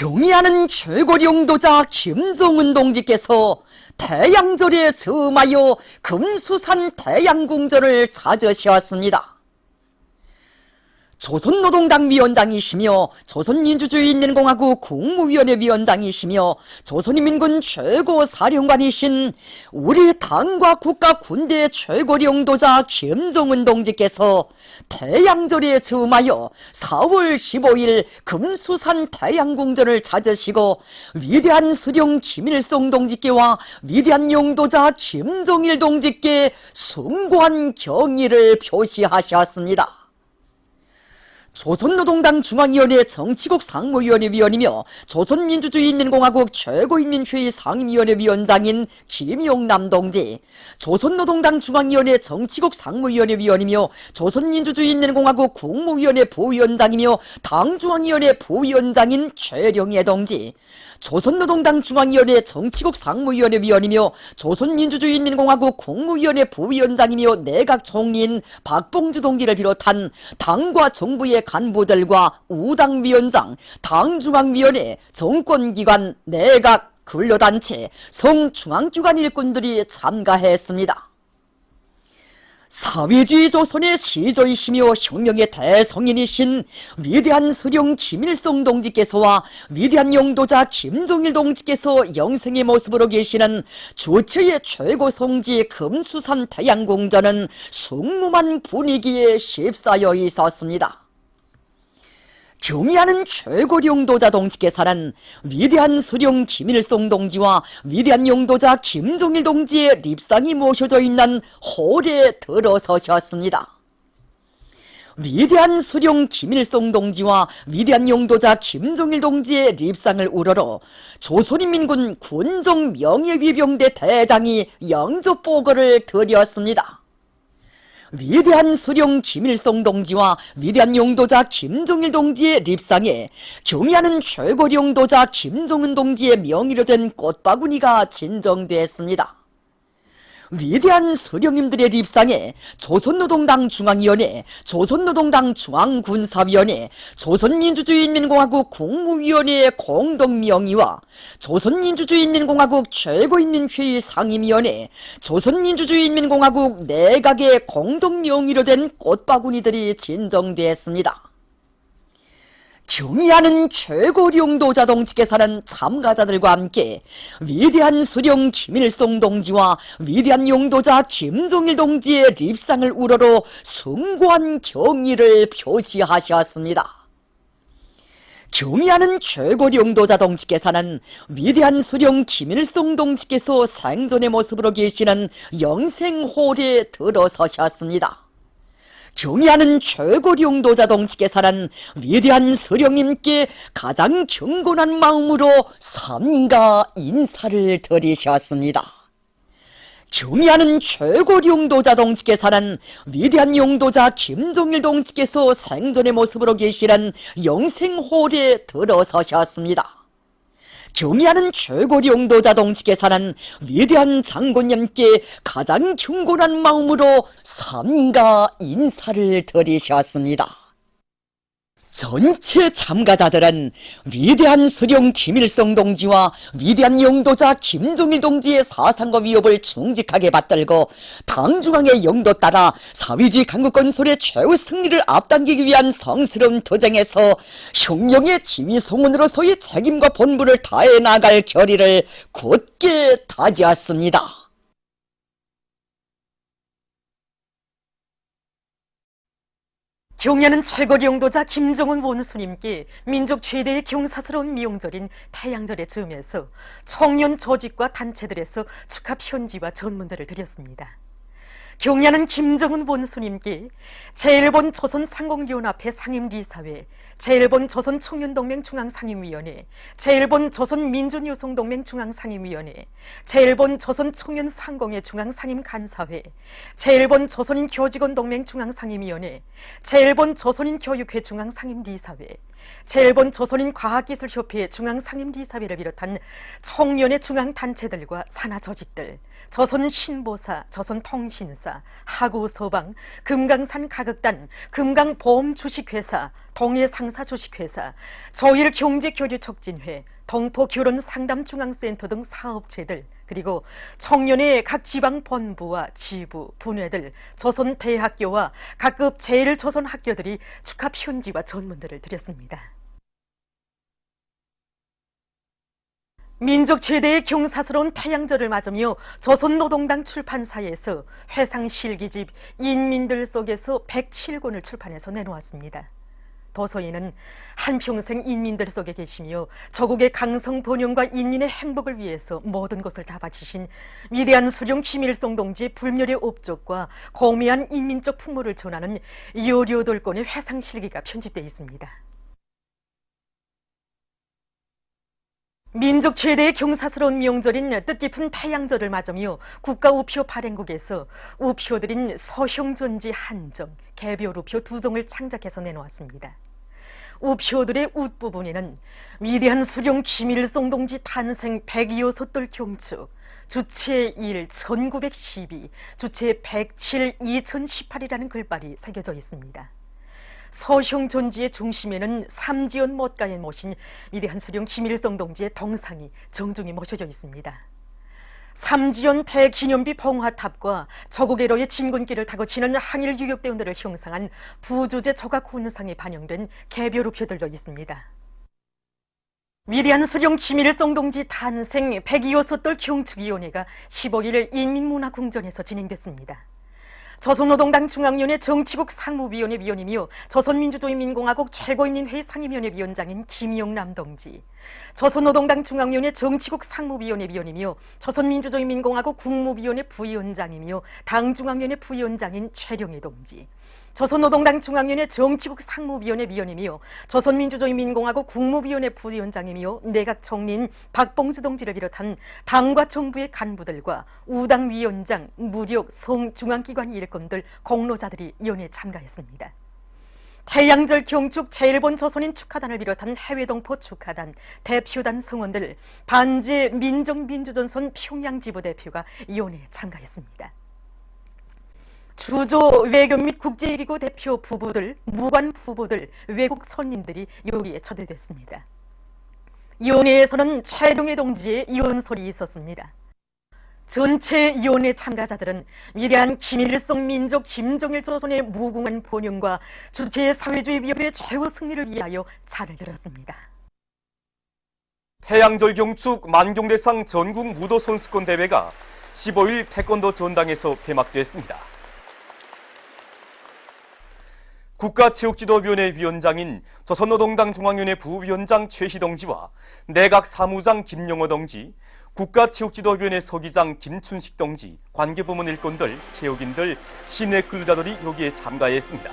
경의하는 최고 용도자 김정은 동지께서 태양절에 점하여 금수산 태양궁전을 찾으셨습니다. 조선노동당 위원장이시며 조선민주주의인민공화국 국무위원회 위원장이시며 조선인민군 최고 사령관이신 우리 당과 국가 군대 최고領도자 김정은 동지께서 태양절에 점하여 4월 15일 금수산 태양궁전을 찾으시고 위대한 수령 김일성 동지께와 위대한 용도자 김정일 동지께 숭고한 경의를 표시하셨습니다. 조선노동당 중앙위원회 정치국 상무위원회 위원이며 조선민주주의인민공화국 최고인민회의 상임위원회 위원장인 김용남 동지, 조선노동당 중앙위원회 정치국 상무위원회 위원이며 조선민주주의인민공화국 국무위원회 부위원장이며 당중앙위원회 부위원장인 최령예 동지, 조선노동당 중앙위원회 정치국 상무위원회 위원이며 조선민주주의인민공화국 국무위원회 부위원장이며 내각 총리인 박봉주 동지를 비롯한 당과 정부의 간부들과 우당위원장, 당중앙위원회, 정권기관, 내각, 근로단체, 성중앙기관 일꾼들이 참가했습니다. 사회주의 조선의 시조이시며 혁명의 대성인이신 위대한 수령 김일성 동지께서와 위대한 용도자 김종일 동지께서 영생의 모습으로 계시는 조체의 최고 성지 금수산 태양궁전은 숭무한 분위기에 휩싸여 있었습니다. 경의하는 최고 용도자 동지께서는 위대한 수령 김일성 동지와 위대한 용도자 김종일 동지의 립상이 모셔져 있는 홀에 들어서셨습니다. 위대한 수령 김일성 동지와 위대한 용도자 김종일 동지의 립상을 우러러 조선인민군 군종 명예위병대 대장이 영접 보고를 드렸습니다. 위대한 수령 김일성 동지와 위대한 용도자 김종일 동지의 립상에 경의하는 최고 용도자 김종은 동지의 명의로 된 꽃바구니가 진정됐습니다. 위대한 수령님들의 립상에 조선노동당 중앙위원회, 조선노동당 중앙군사위원회, 조선민주주의인민공화국 국무위원회의 공동명의와 조선민주주의인민공화국 최고인민회의 상임위원회, 조선민주주의인민공화국 내각의 공동명의로 된 꽃바구니들이 진정됐습니다. 경의하는 최고 용도자 동지께서는 참가자들과 함께 위대한 수령 김일성 동지와 위대한 용도자 김종일 동지의 립상을 우러러 숭고한 경의를 표시하셨습니다. 경의하는 최고 용도자 동지께서는 위대한 수령 김일성 동지께서 생존의 모습으로 계시는 영생홀에 들어서셨습니다. 경의하는 최고 용도자 동지께서는 위대한 수령님께 가장 경건한 마음으로 삼가 인사를 드리셨습니다. 경의하는 최고 용도자 동지께서는 위대한 용도자 김종일 동지께서 생존의 모습으로 계시는 영생홀에 들어서셨습니다. 경의하는 최고 용도자 동지께서는 위대한 장군님께 가장 경건한 마음으로 삼가 인사를 드리셨습니다. 전체 참가자들은 위대한 수령 김일성 동지와 위대한 용도자 김종일 동지의 사상과 위협을 충직하게 받들고 당중앙의 영도 따라 사회주의 강국 건설의 최후 승리를 앞당기기 위한 성스러운 투쟁에서 혁명의 지휘 송원으로서의 책임과 본분을 다해 나갈 결의를 굳게 다지었습니다. 경야는 최고 용도자 김정은 원수님께 민족 최대의 경사스러운 미용절인 태양절에 즈음해서 청년 조직과 단체들에서 축하 편지와 전문들을 드렸습니다. 경야는 김정은 원수님께 제1본 조선상공연합회 상임리사회, 제1본 조선 청년동맹 중앙상임위원회, 제1본 조선 민주여성동맹 중앙상임위원회, 제1본 조선 청년 상공회 중앙상임 간사회, 제1본 조선인 교직원 동맹 중앙상임위원회, 제1본 조선인 교육회 중앙상임리사회, 제1본 조선인 과학기술협회 중앙상임리사회를 비롯한 청년의 중앙단체들과 산하조직들, 조선신보사, 조선통신사, 하구소방, 금강산 가극단, 금강보험 주식회사, 동해 상사 주식회사, 저일 경제교류 촉진회, 동포 결혼 상담 중앙센터 등 사업체들, 그리고 청년의 각 지방 본부와 지부, 분회들, 조선 대학교와 각급 제1조선 학교들이 축하 편지와 전문들을 드렸습니다. 민족 최대의 경사스러운 태양절을 맞으며 조선노동당 출판사에서 회상 실기집 인민들 속에서 107권을 출판해서 내놓았습니다. 도서인은 한평생 인민들 속에 계시며 저국의 강성 번영과 인민의 행복을 위해서 모든 것을 다 바치신 위대한 수령 김일성 동지의 불멸의 업적과 고미한 인민적 풍모를 전하는 요료돌권의 회상 실기가 편집되어 있습니다. 민족 최대의 경사스러운 명절인 뜻깊은 태양절을 맞으며 국가 우표 발행국에서 우표들인 서형전지 한정, 개별 우표 두 종을 창작해서 내놓았습니다. 우표들의 웃부분에는 위대한 수령 김일성 동지 탄생 102호 솥돌 경축, 주체 1 1912, 주체 107 2018이라는 글발이 새겨져 있습니다. 서형 전지의 중심에는 삼지연 못가에 모신 위대한 수령 김일성 동지의 동상이 정중히 모셔져 있습니다. 삼지연 대기념비 봉화탑과 저국에로의 진군길을 타고 치는 항일 유격대원들을 형상한 부조제 조각 혼상이 반영된 개별 우표들도 있습니다. 위대한 수령 김일성 동지 탄생 102호 솥돌 경축위원회가 15일 인민문화궁전에서 진행됐습니다. 조선노동당 중앙위원회 정치국 상무위원회 위원이며 조선민주주의민공화국 최고인민회의 상임위원회 위원장인 김영남 동지, 조선노동당 중앙위원회 정치국 상무위원회 위원이며 조선민주주의민공화국 국무위원회 부위원장이며 당중앙위원회 부위원장인 최령희 동지, 조선노동당 중앙위원회 정치국 상무위원회 위원이며 조선민주주의민공화국 국무위원회 부위원장이며 내각 총리인 박봉수 동지를 비롯한 당과 정부의 간부들과 우당 위원장, 무력, 송 중앙기관 일꾼들, 공로자들이 연회에 참가했습니다. 태양절 경축 제1본 조선인 축하단을 비롯한 해외 동포 축하단, 대표단 성원들, 반제 민족민주전선 평양지부 대표가 연회에 참가했습니다. 주조 외교 및 국제기구 대표 부부들, 무관 부부들, 외국 손님들이 요리에 초대됐습니다. 연회에서는 최동희 동지의 이혼설이 있었습니다. 전체 이혼회 참가자들은 위대한 김일성 민족 김정일 조선의 무궁한 본영과 주체 사회주의 위협의 최후 승리를 위하여 차를 들었습니다. 태양절 경축 만경대상 전국 무도 선수권 대회가 15일 태권도 전당에서 개막됐습니다. 국가체육지도위원회 위원장인 조선노동당 중앙위원회 부위원장 최희동 지와 내각 사무장 김영호 동지, 국가체육지도위원회 서기장 김춘식 동지, 관계부문 일꾼들, 체육인들, 시내 근로자들이 여기에 참가했습니다.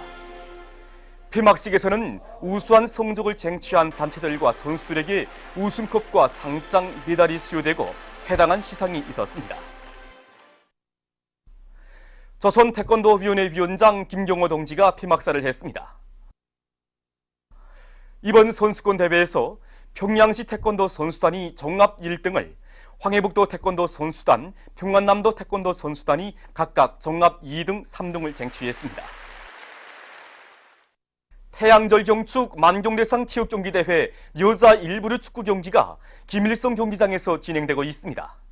폐막식에서는 우수한 성적을 쟁취한 단체들과 선수들에게 우승컵과 상장, 메달이 수여되고 해당한 시상이 있었습니다. 조선 태권도위원회 위원장 김경호 동지가 폐막사를 했습니다. 이번 선수권 대회에서 평양시 태권도 선수단이 종합 1등을 황해북도 태권도 선수단, 평안남도 태권도 선수단이 각각 종합 2등, 3등을 쟁취했습니다. 태양절 경축 만경대상 체육경기대회 여자 일부르 축구 경기가 김일성 경기장에서 진행되고 있습니다.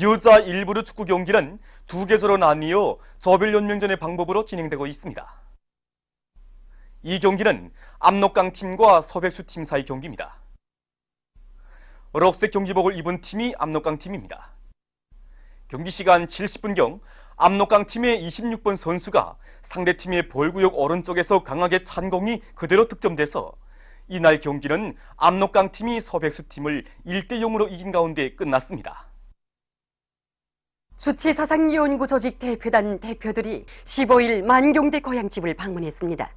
여자 일부르 축구 경기는 두 계절로 나뉘어 저별 연명전의 방법으로 진행되고 있습니다. 이 경기는 압록강 팀과 서백수 팀 사이 경기입니다. 록색 경기복을 입은 팀이 압록강 팀입니다. 경기 시간 70분경 압록강 팀의 26번 선수가 상대 팀의 볼구역 오른쪽에서 강하게 찬 공이 그대로 득점돼서 이날 경기는 압록강 팀이 서백수 팀을 1대 0으로 이긴 가운데 끝났습니다. 주치사상 연구 조직 대표단 대표들이 15일 만경대 고향집을 방문했습니다.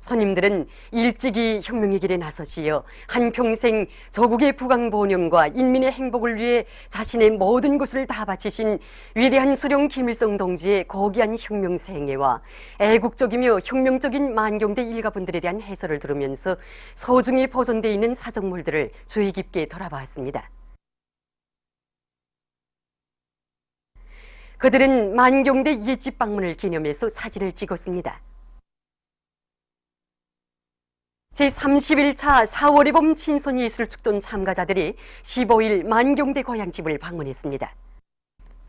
선임들은 일찍이 혁명의 길에 나서시어 한평생 조국의 부강본영과 인민의 행복을 위해 자신의 모든 것을 다 바치신 위대한 수령 김일성 동지의 고귀한 혁명 생애와 애국적이며 혁명적인 만경대 일가분들에 대한 해설을 들으면서 소중히 보존되어 있는 사정물들을 주의 깊게 돌아봤습니다. 그들은 만경대 옛집 방문을 기념해서 사진을 찍었습니다. 제31차 4월의 봄 친선예술축전 참가자들이 15일 만경대 고향집을 방문했습니다.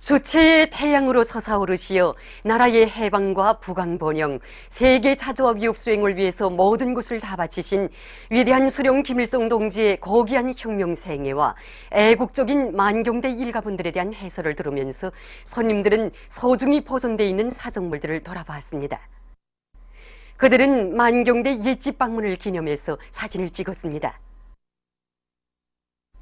주체의 태양으로 솟아오르시어 나라의 해방과 부강 번영, 세계 자주와 위협 수행을 위해서 모든 것을 다 바치신 위대한 수령 김일성 동지의 고귀한 혁명 생애와 애국적인 만경대 일가분들에 대한 해설을 들으면서 손님들은 소중히 보존되어 있는 사정물들을 돌아봤습니다. 그들은 만경대 옛집 방문을 기념해서 사진을 찍었습니다.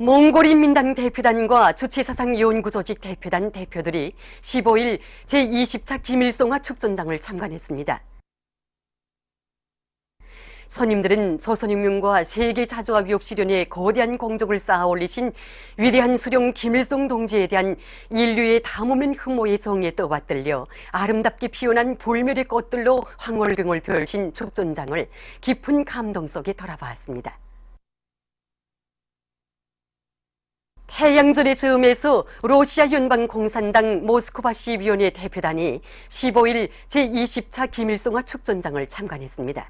몽골인 민당 대표단과 주치사상 연구조직 대표단 대표들이 15일 제20차 김일성화 축전장을 참관했습니다. 선임들은 조선혁명과 세계 자주와 위협 실현에 거대한 공적을 쌓아 올리신 위대한 수령 김일성 동지에 대한 인류의 담없는 흠모의 정에 떠받들려 아름답게 피어난 불멸의 꽃들로 황홀경을 펼친 축전장을 깊은 감동 속에 돌아보았습니다. 태양절의 즈음에서 러시아 연방공산당 모스크바 시위원회 대표단이 15일 제20차 김일성화 축전장을 참관했습니다.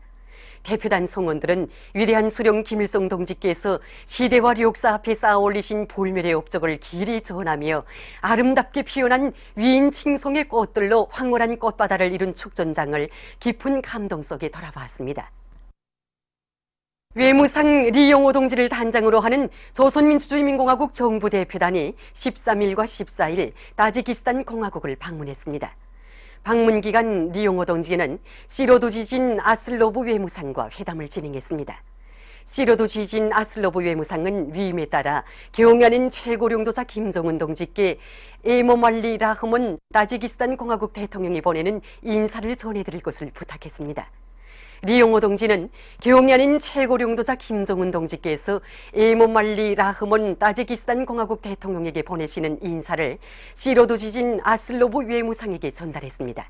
대표단 성원들은 위대한 수령 김일성 동지께서 시대와 역사 앞에 쌓아 올리신 볼멸의 업적을 길이 전하며 아름답게 피어난 위인 칭송의 꽃들로 황홀한 꽃바다를 이룬 축전장을 깊은 감동 속에 돌아봤습니다. 외무상 리용호 동지를 단장으로 하는 조선민주주의민공화국 정부 대표단이 13일과 14일 따지키스탄 공화국을 방문했습니다. 방문 기간 리용호 동지는 시로도 지진 아슬로브 외무상과 회담을 진행했습니다. 시로도 지진 아슬로브 외무상은 위임에 따라 경야는 최고령도자 김정은 동지께 에모말리 라흐몬 따지키스탄 공화국 대통령이 보내는 인사를 전해드릴 것을 부탁했습니다. 리용호 동지는 경야인 최고령도자 김정은 동지께서 에모말리 라흐몬 따지키스탄 공화국 대통령에게 보내시는 인사를 시로도 지진 아슬로브 외무상에게 전달했습니다.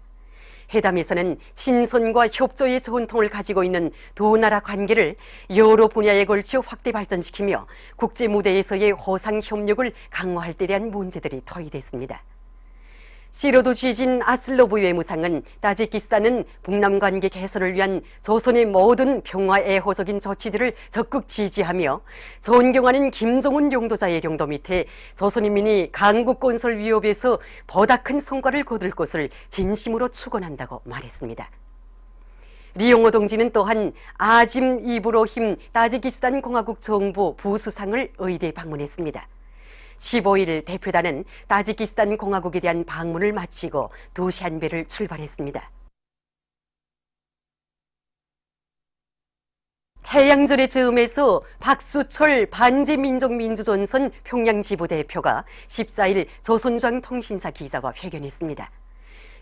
회담에서는 친선과 협조의 전통을 가지고 있는 두 나라 관계를 여러 분야에 걸쳐 확대 발전시키며 국제 무대에서의 호상 협력을 강화할 때 대한 문제들이 토의됐습니다. 시로도 취진 아슬로브 외무상은 따지키스탄은 북남 관계 개선을 위한 조선의 모든 평화 애호적인 조치들을 적극 지지하며 존경하는 김정은 용도자의 용도 밑에 조선인민이 강국 건설 위협에서 보다 큰 성과를 거둘 것을 진심으로 축원한다고 말했습니다. 리용호 동지는 또한 아짐 이브로힘 따지키스탄 공화국 정부 부수상을 의례 방문했습니다. 15일 대표단은 따지키스탄 공화국에 대한 방문을 마치고 도시안배를 출발했습니다. 태양절의 즈음에서 박수철 반제민족민주전선 평양지부 대표가 14일 조선중 통신사 기자와 회견했습니다.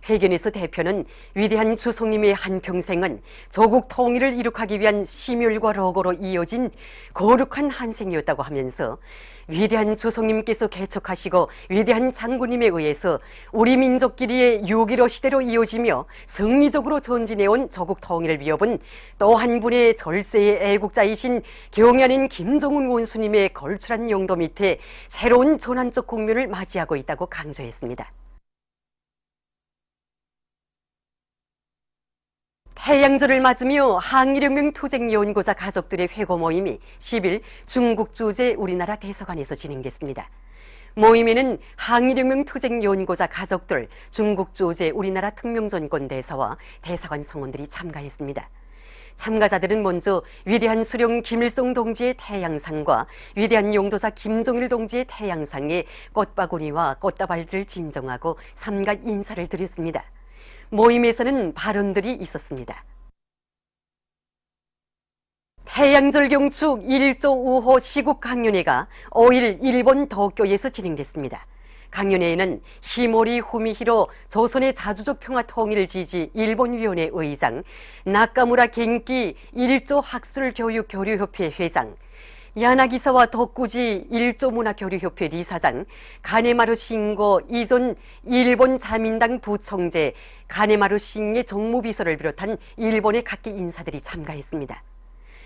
회견에서 대표는 위대한 주성님의 한평생은 조국 통일을 이룩하기 위한 심혈과 로고로 이어진 거룩한 한생이었다고 하면서 위대한 주성님께서 개척하시고 위대한 장군님에 의해서 우리 민족끼리의 6.15 시대로 이어지며 승리적으로 전진해온 조국 통일을 위협은 또 한 분의 절세의 애국자이신 경연인 김정은 원수님의 걸출한 용도 밑에 새로운 전환적 국면을 맞이하고 있다고 강조했습니다. 태양절을 맞으며 항일혁명 투쟁 연구자 가족들의 회고 모임이 10일 중국 주재 우리나라 대사관에서 진행됐습니다. 모임에는 항일혁명 투쟁 연구자 가족들, 중국 주재 우리나라 특명전권 대사와 대사관 성원들이 참가했습니다. 참가자들은 먼저 위대한 수령 김일성 동지의 태양상과 위대한 용도자 김종일 동지의 태양상에 꽃바구니와 꽃다발들을 진정하고 삼가 인사를 드렸습니다. 모임에서는 발언들이 있었습니다. 태양절 경축 1조 5호 시국 강연회가 5일 일본 도쿄에서 진행됐습니다. 강연회에는 히모리 후미히로 조선의 자주적 평화 통일 지지 일본위원회 의장, 나카무라 겐키 1조 학술 교육 교류협회 회장, 야나기사와 덕구지 일조문화교류협회 리사장, 가네마루 신고 이전 일본 자민당 부총재 가네마루 신의 정무비서를 비롯한 일본의 각계 인사들이 참가했습니다.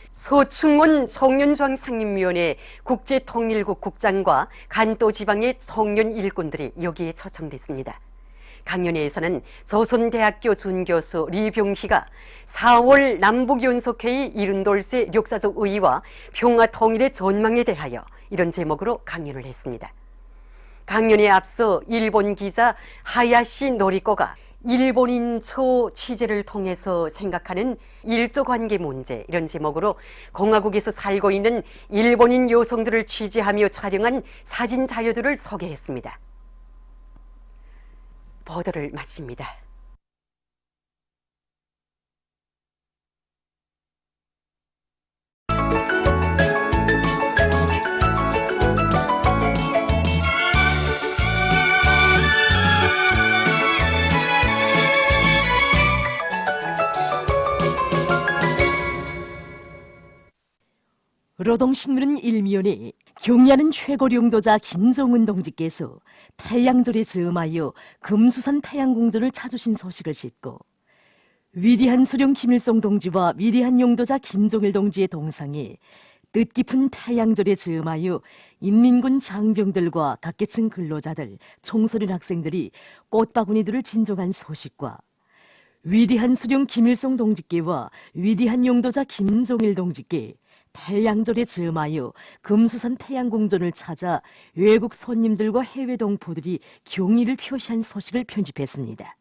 소충원 청년중앙 상임위원회 국제통일국 국장과 간도 지방의 청년 일꾼들이 여기에 초청됐습니다. 강연회에서는 조선대학교 준교수 리병희가 4월 남북연석회의 이른돌세 역사적 의의와 평화 통일의 전망에 대하여 이런 제목으로 강연을 했습니다. 강연에 앞서 일본 기자 하야시 노리코가 일본인 초 취재를 통해서 생각하는 일조 관계 문제 이런 제목으로 공화국에서 살고 있는 일본인 여성들을 취재하며 촬영한 사진 자료들을 소개했습니다. 보도를 마칩니다. 노동신문은 일면에 경야는 최고領도자 김정은 동지께서 태양절에 즈음하여 금수산 태양궁전을 찾으신 소식을 싣고 위대한 수령 김일성 동지와 위대한 용도자 김정일 동지의 동상에 뜻깊은 태양절에 즈음하여 인민군 장병들과 각계층 근로자들, 청소년 학생들이 꽃바구니들을 진정한 소식과 위대한 수령 김일성 동지께와 위대한 용도자 김정일 동지께 태양절에 즈음하여 금수산 태양궁전을 찾아 외국 손님들과 해외 동포들이 경의를 표시한 소식을 편집했습니다.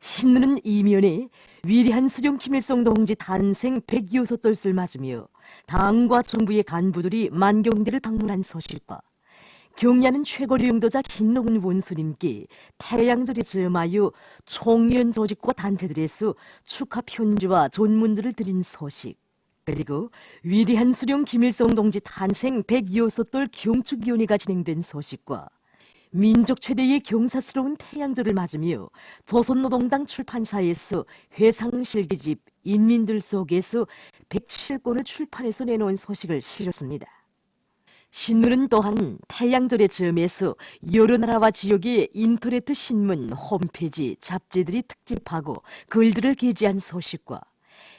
신문은 이면에 위대한 수령 김일성 동지 탄생 106돌을 맞으며 당과 정부의 간부들이 만경대를 방문한 소식과 경야는 최고령 용도자 김노근 원수님께 태양절에 즈음하여 총연 조직과 단체들에서 축하 편지와 존문들을 드린 소식 그리고 위대한 수령 김일성 동지 탄생 106돌 경축위원회가 진행된 소식과 민족 최대의 경사스러운 태양절을 맞으며 조선노동당 출판사에서 회상실기집 인민들 속에서 107권을 출판해서 내놓은 소식을 실었습니다. 신문은 또한 태양절의 즈음에서 여러 나라와 지역의 인터넷 신문, 홈페이지, 잡지들이 특집하고 글들을 게재한 소식과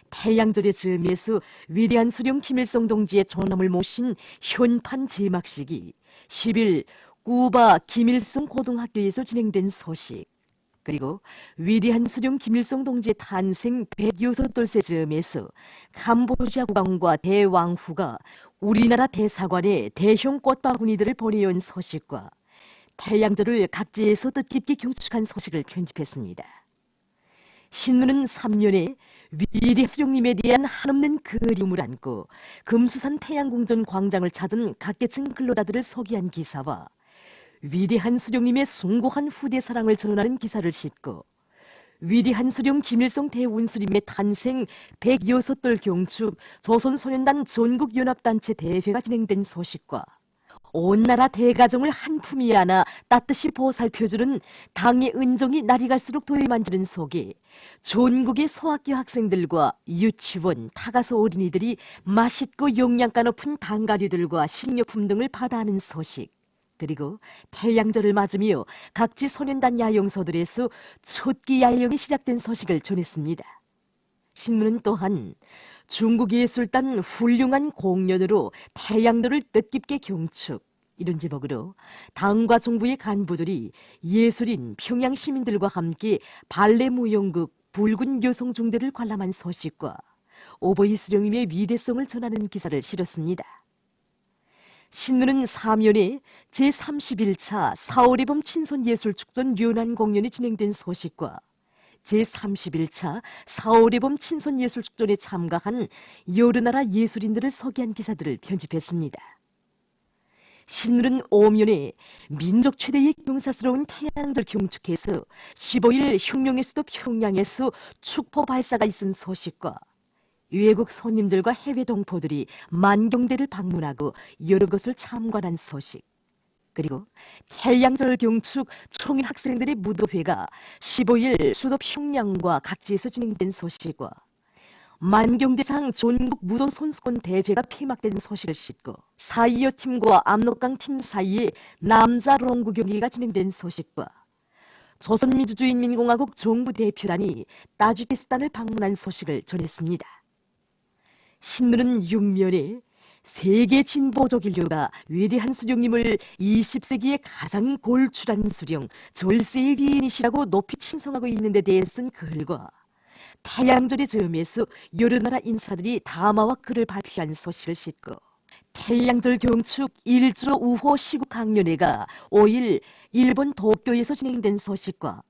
태양절의 즈음에서 위대한 수령 김일성 동지의 존엄을 모신 현판 제막식이 10일 꾸바 김일성 고등학교에서 진행된 소식 그리고 위대한 수령 김일성 동지의 탄생 106돌세 즈음에서 캄보디아 국왕과 대왕후가 우리나라 대사관에 대형 꽃바구니들을 보내온 소식과 태양절을 각지에서 뜻깊게 경축한 소식을 편집했습니다. 신문은 3년에 위대 수령님에 대한 한없는 그리움을 안고 금수산 태양궁전 광장을 찾은 각계층 근로자들을 소개한 기사와 위대한 수령님의 숭고한 후대 사랑을 전하는 기사를 싣고 위대한 수령 김일성 대운수님의 탄생 106돌 경축 조선소년단 전국연합단체 대회가 진행된 소식과 온 나라 대가정을 한 품위 안아 따뜻이 보살펴주는 당의 은정이 날이 갈수록 도해만지는 속에 전국의 소학교 학생들과 유치원, 타가소 어린이들이 맛있고 영양가 높은 단가류들과 식료품 등을 받아하는 소식 그리고 태양절을 맞으며 각지 소년단 야영소들에서 촛기 야영이 시작된 소식을 전했습니다. 신문은 또한 중국 예술단 훌륭한 공연으로 태양도를 뜻깊게 경축 이런 제목으로 당과 정부의 간부들이 예술인 평양 시민들과 함께 발레 무용극 붉은 여성 중대를 관람한 소식과 오보이 수령님의 위대성을 전하는 기사를 실었습니다. 신문은 사면에 제31차 4월의범 친선예술축전 연안 공연이 진행된 소식과 제31차 4월의범 친선예술축전에 참가한 여러 나라 예술인들을 소개한 기사들을 편집했습니다. 신문은 오면에 민족 최대의 경사스러운 태양절 경축해서 15일 혁명의 수도 평양에서 축포 발사가 있은 소식과 외국 손님들과 해외 동포들이 만경대를 방문하고 여러 것을 참관한 소식 그리고 태양절 경축 총인 학생들의 무도회가 15일 수도 평양과 각지에서 진행된 소식과 만경대상 전국 무도 선수권 대회가 폐막된 소식을 싣고 사이어 팀과 압록강 팀 사이에 남자 롱구 경기가 진행된 소식과 조선민주주의인민공화국 정부 대표단이 따지키스탄을 방문한 소식을 전했습니다. 신문은 육면에 세계 진보적 인류가 위대한 수령님을 20세기의 가장 골출한 수령, 절세의 비인이시라고 높이 칭송하고 있는 데 대해서는 글과 태양절의 점에서 여러 나라 인사들이 담화와 글을 발표한 소식을 싣고 태양절 경축 1조 우호 시국 강연회가 5일 일본 도쿄에서 진행된 소식과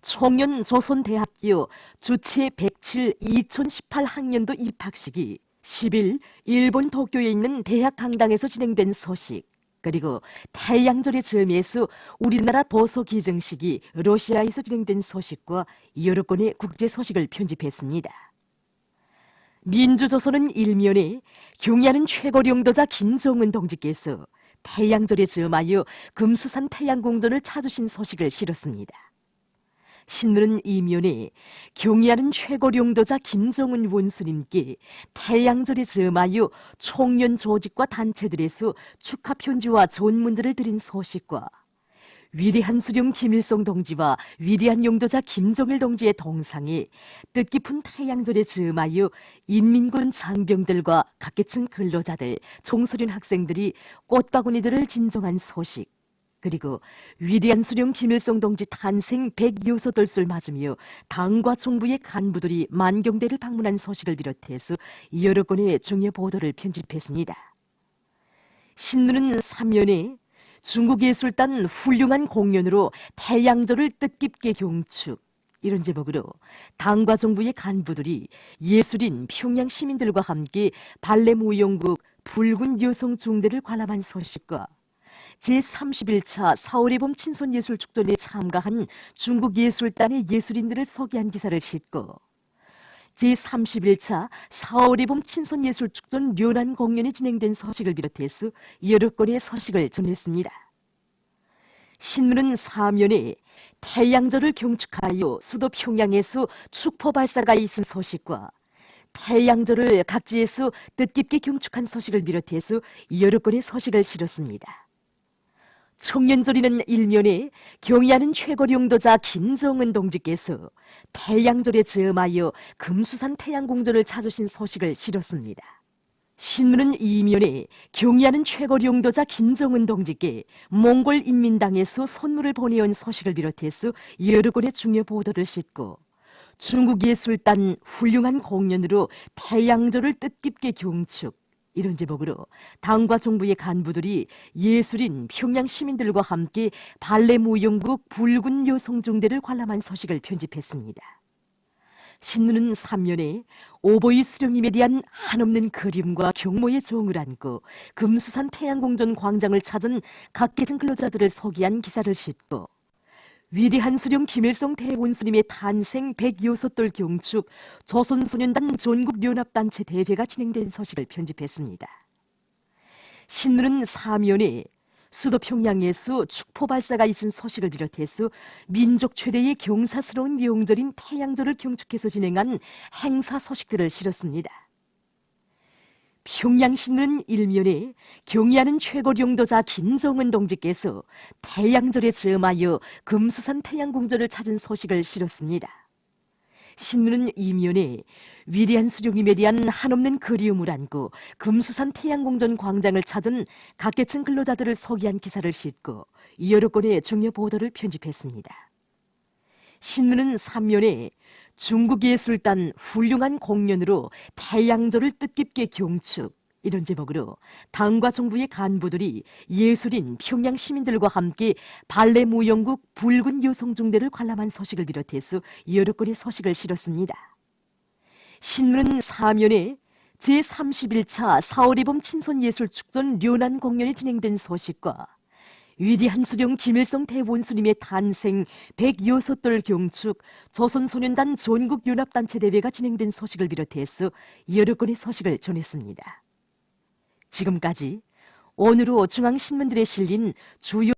청년 조선대학교 주체 107 2018 학년도 입학식이 10일 일본 도쿄에 있는 대학 강당에서 진행된 소식 그리고 태양절의 점에서 우리나라 도서 기증식이 러시아에서 진행된 소식과 여러 건의 국제 소식을 편집했습니다. 민주조선은 일면에 경야는 최고령도자 김정은 동지께서 태양절에 점하여 금수산 태양궁전을 찾으신 소식을 실었습니다. 신문은 이면에 경야는 최고령도자 김정은 원수님께 태양절에 점하여 총련 조직과 단체들에서 축하 편지와 전문들을 드린 소식과 위대한 수령 김일성 동지와 위대한 용도자 김정일 동지의 동상에 뜻깊은 태양절에 점하여 인민군 장병들과 각계층 근로자들, 청소년 학생들이 꽃바구니들을 진정한 소식 그리고 위대한 수령 김일성 동지 탄생 106돌을 맞으며 당과 정부의 간부들이 만경대를 방문한 소식을 비롯해서 여러 건의 중요 보도를 편집했습니다. 신문은 3면에 중국 예술단 훌륭한 공연으로 태양절을 뜻깊게 경축 이런 제목으로 당과 정부의 간부들이 예술인 평양 시민들과 함께 발레 무용국 붉은 여성 중대를 관람한 소식과 제31차 4월의 봄 친선예술축전에 참가한 중국 예술단의 예술인들을 소개한 기사를 싣고 제31차 4월의 봄 친선예술축전 묘난 공연이 진행된 소식을 비롯해서 여러 건의 소식을 전했습니다. 신문은 사면에 태양절을 경축하여 수도 평양에서 축포 발사가 있은 소식과 태양절을 각지에서 뜻깊게 경축한 소식을 비롯해서 여러 건의 소식을 실었습니다. 청년절이는 일면에 경의하는 최고령도자 김정은 동지께서 태양절에 점하여 금수산 태양궁전을 찾으신 소식을 실었습니다. 신문은 이면에 경의하는 최고령도자 김정은 동지께 몽골 인민당에서 선물을 보내온 소식을 비롯해서 여러 건의 중요 보도를 싣고 중국 예술단 훌륭한 공연으로 태양절을 뜻깊게 경축 이런 제목으로 당과 정부의 간부들이 예술인 평양 시민들과 함께 발레 무용국 붉은 여성중대를 관람한 소식을 편집했습니다. 신문은 3면에 오보이 수령님에 대한 한없는 그림과 경모의 정을 안고 금수산 태양공전 광장을 찾은 각계층 근로자들을 소개한 기사를 싣고 위대한 수령 김일성 대원수님의 탄생 106돌 경축 조선소년단 전국연합단체 대회가 진행된 소식을 편집했습니다. 신문은 사면에 수도 평양에서 축포 발사가 있은 소식을 비롯해서 민족 최대의 경사스러운 명절인 태양절을 경축해서 진행한 행사 소식들을 실었습니다. 평양신문 일면에 경의하는 최고령도자 김정은 동지께서 태양절에 점하여 금수산 태양궁전을 찾은 소식을 실었습니다. 신문은 이면에 위대한 수령님에 대한 한없는 그리움을 안고 금수산 태양궁전 광장을 찾은 각계층 근로자들을 소개한 기사를 싣고 여러 건의 중요 보도를 편집했습니다. 신문은 3면에 중국 예술단 훌륭한 공연으로 태양절을 뜻깊게 경축 이런 제목으로 당과 정부의 간부들이 예술인 평양 시민들과 함께 발레 무용국 붉은 여성중대를 관람한 소식을 비롯해서 여러 건의 소식을 실었습니다. 신문은 사면에 제31차 4월의 봄 친선예술축전 련안 공연이 진행된 소식과 위대한 수령 김일성 대원수님의 탄생 106돌 경축 조선소년단 전국연합단체 대회가 진행된 소식을 비롯해서 여러 건의 소식을 전했습니다. 지금까지 오늘로 중앙신문들에 실린 주요